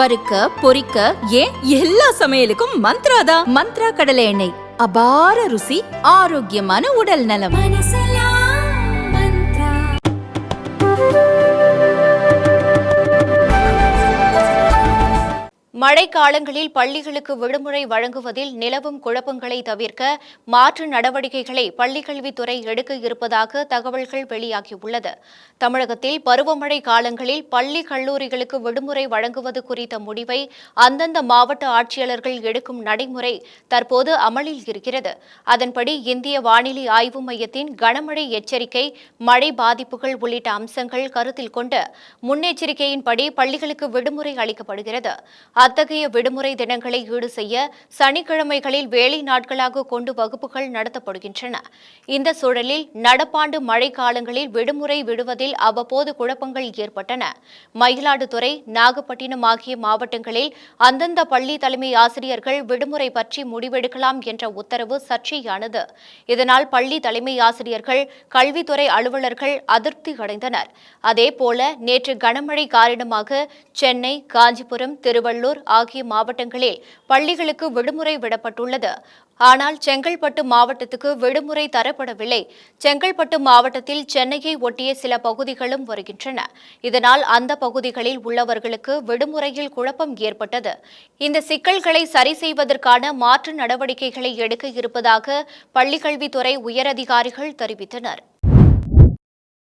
வறுக்க பொரிக்க ஏன் எல்லா சமையலுக்கும் மந்த்ரா தான்? மந்த்ரா கடலை எண்ணெய். அபார ருசி ஆரோக்கியமான உடல் நலம். மழை காலங்களில் பள்ளிகளுக்கு விடுமுறை வழங்குவதில் நிலவும் குழப்பங்களை தவிர்க்க மாற்று நடவடிக்கைகளை பள்ளிக்கல்வித்துறை எடுக்க இருப்பதாக தகவல்கள் வெளியாகியுள்ளது. தமிழகத்தில் பருவமழை காலங்களில் பள்ளி கல்லூரிகளுக்கு விடுமுறை வழங்குவது குறித்த முடிவை அந்தந்த மாவட்ட ஆட்சியாளர்கள் எடுக்கும் நடைமுறை தற்போது அமலில் இருக்கிறது. அதன்படி இந்திய வானிலை ஆய்வு மையத்தின் கனமழை எச்சரிக்கை மழை பாதிப்புகள் உள்ளிட்ட அம்சங்கள் கருத்தில் கொண்டு முன்னெச்சரிக்கையின்படி பள்ளிகளுக்கு விடுமுறை அளிக்கப்படுகிறது. அத்தகைய விடுமுறை தினங்களை ஈடு செய்ய சனிக்கிழமைகளில் வேலை நாட்களாக கொண்டு வகுப்புகள் நடத்தப்படுகின்றன. இந்த சூழலில் நடப்பாண்டு மழை காலங்களில் விடுமுறை விடுவதில் அவ்வப்போது குழப்பங்கள் ஏற்பட்டன. மயிலாடுதுறை நாகப்பட்டினம் ஆகிய மாவட்டங்களில் அந்தந்த பள்ளி தலைமை ஆசிரியர்கள் விடுமுறை பற்றி முடிவெடுக்கலாம் என்ற உத்தரவு சர்ச்சையானது. இதனால் பள்ளி தலைமை ஆசிரியர்கள் கல்வித்துறை அலுவலர்கள் அதிருப்தி அடைந்தனர். அதேபோல நேற்று கனமழை காரணமாக சென்னை காஞ்சிபுரம் திருவள்ளூர் ஆகிய மாவட்டங்களில் பள்ளிகளுக்கு விடுமுறை விடப்பட்டுள்ளது. ஆனால் செங்கல்பட்டு மாவட்டத்துக்கு விடுமுறை தரப்படவில்லை. செங்கல்பட்டு மாவட்டத்தில் சென்னையை ஒட்டிய சில பகுதிகளும் வருகின்றன. இதனால் அந்த பகுதிகளில் உள்ளவர்களுக்கு விடுமுறையில் குழப்பம் ஏற்பட்டது. இந்த சிக்கல்களை சரி செய்வதற்கான மாற்று நடவடிக்கைகளை எடுக்க இருப்பதாக பள்ளிக்கல்வித்துறை உயரதிகாரிகள் தெரிவித்தனர்.